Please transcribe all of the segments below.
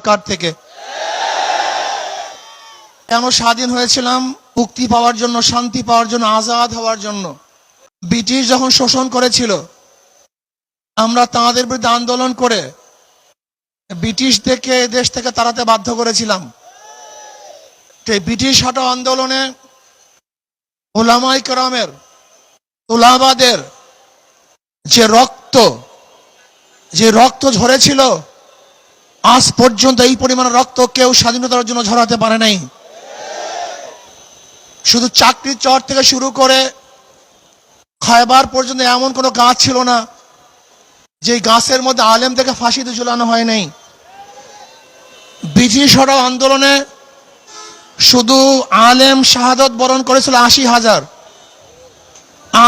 সরকার থেকে। কেন স্বাধীন হয়েছিলাম? মুক্তি পাওয়ার জন্য, শান্তি পাওয়ার জন্য, আজাদ হওয়ার জন্য। ব্রিটিশ যখন শোষণ করেছিল, আমরা তাঁদের বিরুদ্ধে আন্দোলন করে ব্রিটিশদেরকে এ দেশ থেকে তাড়াতে বাধ্য করেছিলাম। ব্রিটিশ হটাও আন্দোলনে ওলামাই কেরামের তোলাবাদের যে রক্ত যে রক্ত ঝরেছিল আজ পর্যন্ত এই পরিমাণ রক্ত কেউ স্বাধীনতার জন্য ঝরাতে পারে নাই। শুধু চাকরির চর থেকে শুরু করে খায়বার পর্যন্ত এমন কোনো গাছ ছিল না, যে গাছের মধ্যে আলেম থেকে ফাঁসিতে ঝুলানো হয় নাই। ব্রিটিশ হটাও আন্দোলনে শুধু আলেম শাহাদত বরণ করেছিল আশি হাজার।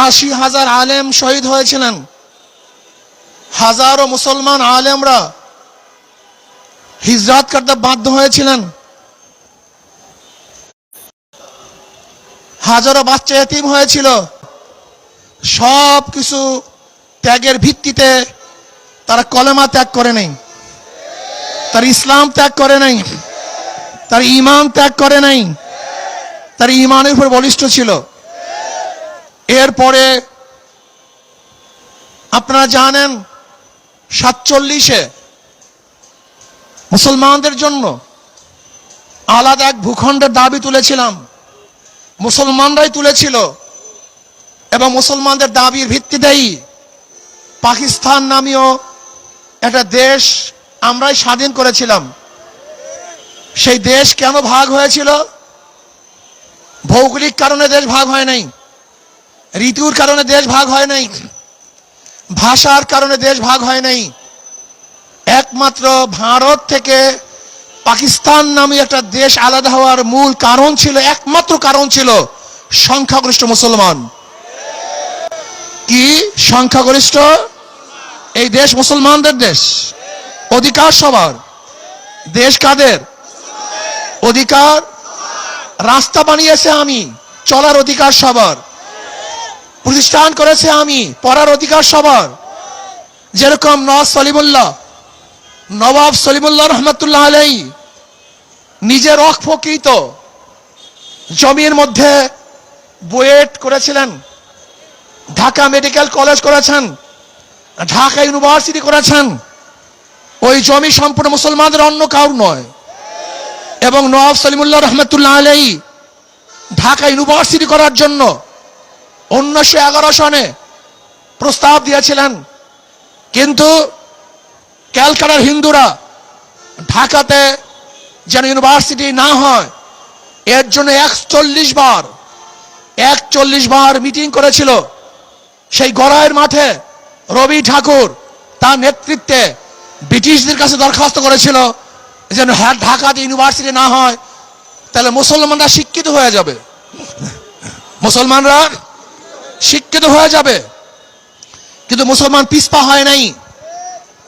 আশি হাজার আলেম শহীদ হয়েছিলেন। হাজারো মুসলমান আলেমরা হিজরাত করতে বাধ্য হয়েছিলেন। হাজারো বাচ্চা এতিম হয়েছিল। সব কিছু ত্যাগের ভিত্তিতে তারা কলেমা ত্যাগ করে নেই। তার ইসলাম ত্যাগ করে নাই। তার ইমান ত্যাগ করে নাই। তার ইমানের উপর বলিষ্ঠ ছিল। এরপরে আপনারা জানেন, সাতচল্লিশে মুসলমানদের জন্য আলাদা এক ভূখণ্ডের দাবি তুলেছিলাম। মুসলমানরাই তুলেছিল এবং মুসলমানদের দাবির ভিত্তিতেই পাকিস্তান নামীয় একটা দেশ আমরাই স্বাধীন করেছিলাম। সেই দেশ কেন ভাগ হয়েছিল? ভৌগোলিক কারণে দেশ ভাগ হয় নাই, ঋতুর কারণে দেশ ভাগ হয় নাই, ভাষার কারণে দেশ ভাগ হয় নাই একমাত্র ভারত থেকে পাকিস্তান নামে একটা দেশ আলাদা হওয়ার মূল কারণ ছিল, একমাত্র কারণ ছিল সংখ্যাগরিষ্ঠ মুসলমান। কি? সংখ্যাগরিষ্ঠ? এই দেশ মুসলমানদের দেশ। অধিকার সবার। দেশ কাদের? অধিকার রাস্তা বানিয়েছে আমি, চলার অধিকার সবার। প্রতিষ্ঠান করেছে আমি, পড়ার অধিকার সবার। যেরকম নওয়াজ সলিমুল্লাহ নবাব সলিমুল্লাহ রহমতুল্লাহ আলাই নিজের রক জমির মধ্যে বুয়েট করেছিলেন, ঢাকা মেডিকেল কলেজ করেছেন, ঢাকা ইউনিভার্সিটি করেছেন। ওই জমি সম্পূর্ণ মুসলমানদের অন্য কাউর নয়। এবং নওয়াব সলিমুল্লাহ রহমতুল্লাহ আলাই ঢাকা ইউনিভার্সিটি করার জন্য উনিশশো এগারো সনে প্রস্তাব দিয়েছিলেন। কিন্তু ক্যালকাটার হিন্দুরা ঢাকাতে যেন ইউনিভার্সিটি না হয়, এর জন্য একচল্লিশ বার একচল্লিশ বার মিটিং করেছিল। সেই গড়াইয়ের মাঠে রবি ঠাকুর তার নেতৃত্বে ব্রিটিশদের কাছে দরখাস্ত করেছিল যেন হ্যাঁ ঢাকাতে ইউনিভার্সিটি না হয়, তাহলে মুসলমানরা শিক্ষিত হয়ে যাবে। মুসলমানরা শিক্ষিত হয়ে যাবে। কিন্তু মুসলমান পিসপা হয় নাই।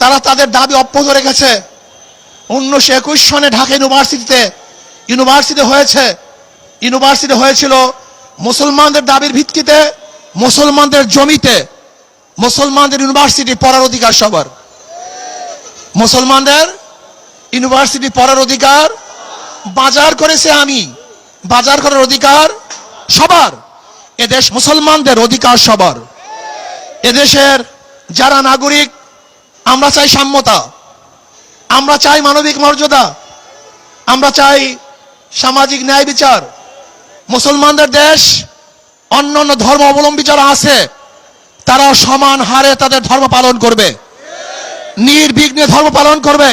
তারা তাদের দাবি অব্যাহত রেখেছে। উনিশশো একুশ সনে ঢাকা ইউনিভার্সিটিতে ইউনিভার্সিটি হয়েছে। ইউনিভার্সিটি হয়েছিল মুসলমানদের দাবির ভিত্তিতে, মুসলমানদের জমিতে, মুসলমানদের ইউনিভার্সিটি পড়ার অধিকার সবার। মুসলমানদের ইউনিভার্সিটি পড়ার অধিকার বাজার করেছে আমি। বাজার করার অধিকার সবার। এদেশ মুসলমানদের অধিকার সবার। এদেশের যারা নাগরিক আমরা চাই সাম্যতা। আমরা চাই মানবিক মর্যাদা। আমরা চাই সামাজিক ন্যায় বিচার। মুসলমানদের দেশ অন্য অন্য ধর্ম অবলম্বী যারা আছে তারা সমান হারে তাদের ধর্ম পালন করবে। নির্বিঘ্নে ধর্ম পালন করবে।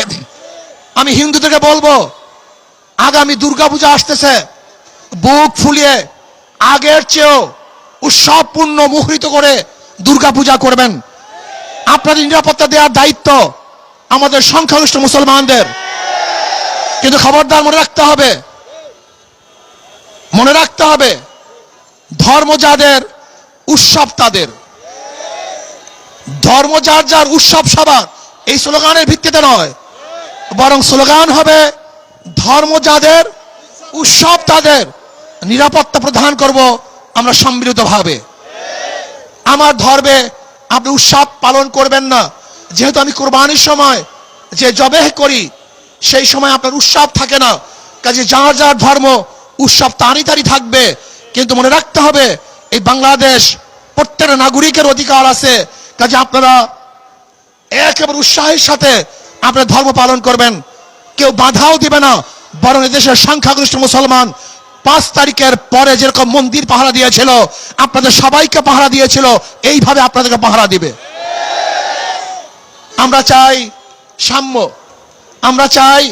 আমি হিন্দুদেরকে বলব, আগামী দুর্গাপূজা আসতেছে। বুক ফুলিয়ে আগের চেয়েও উৎসবপূর্ণ মুখরিত করে দুর্গাপূজা করবেন। আপনাদের নিরাপত্তা দেওয়ার দায়িত্ব আমাদের সংখ্যাগরিষ্ঠ মুসলমানদের। কিন্তু খবরদার মনে রাখতে হবে, মনে রাখতে হবে ধর্ম যাদের, উৎসব তাদের। ধর্ম যার যার উৎসব সবার, এই স্লোগানের ভিত্তিতে নয়, বরং স্লোগান হবে ধর্ম যাদের, উৎসব তাদের। নিরাপত্তা প্রদান করব আমরা সম্মিলিতভাবে। আমার ধর্মে আপনি উৎসব পালন করবেন না। যেহেতু আমি কোরবানির সময় যে জবেহ করি, সেই সময় আপনার উৎসব থাকে না। কাজে যার যার ধর্ম, উৎসব তারই তারই থাকবে। কিন্তু মনে রাখতে হবে, এই বাংলাদেশ প্রত্যেকটা নাগরিকের অধিকার আছে। কাজে আপনারা একেবারে উৎসাহের সাথে আপনার ধর্ম পালন করবেন। কেউ বাধাও দিবে না, বরং এদেশের সংখ্যাগরিষ্ঠ মুসলমান পাঁচ তারিখের পরে যেরকম মন্দির পাহারা দিয়েছিল, আপনাদের সবাইকে পাহারা দিয়েছিল, এইভাবে আপনাদেরকে পাহারা দিবে। আমরা চাই সাম্য, আমরা চাই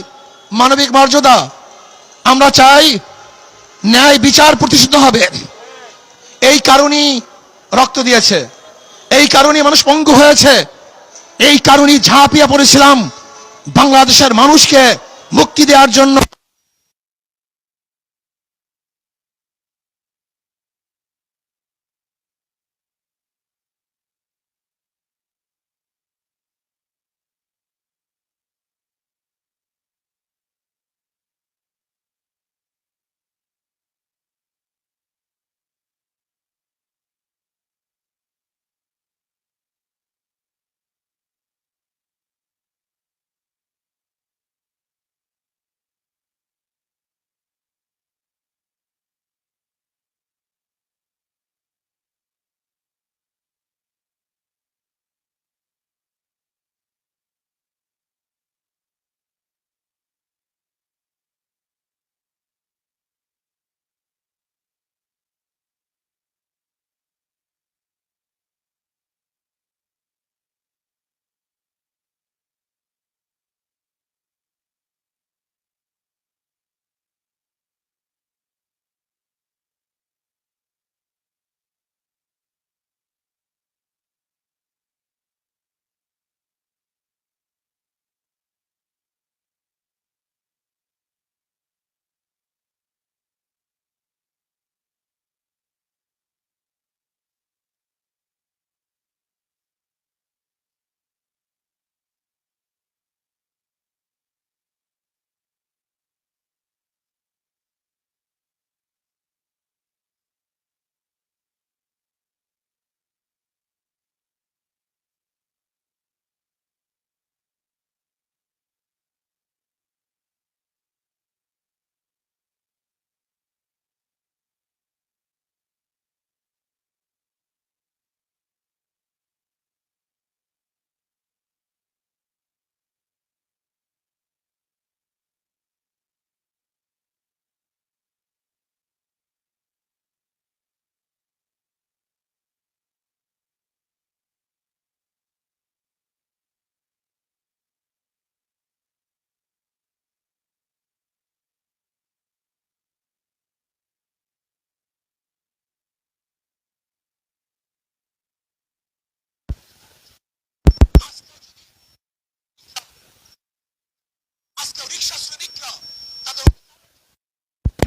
মানবিক মর্যাদা, আমরা চাই ন্যায় বিচার প্রতিষ্ঠিত হবে। এই কারণেই রক্ত দিয়েছে, এই কারণেই মানুষ পঙ্গু হয়েছে, এই কারণেই ঝাঁপিয়ে পড়েছিলাম বাংলাদেশের মানুষকে মুক্তি দেওয়ার জন্য।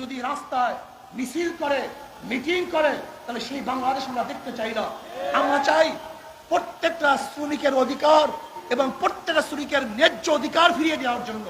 যদি রাস্তায় মিছিল করে, মিটিং করে, তাহলে সেই বাংলাদেশ আমরা দেখতে চাই না। আমরা চাই প্রত্যেকটা শ্রমিকের অধিকার এবং প্রত্যেকটা শ্রমিকের ন্যায্য অধিকার ফিরিয়ে দেওয়ার জন্য।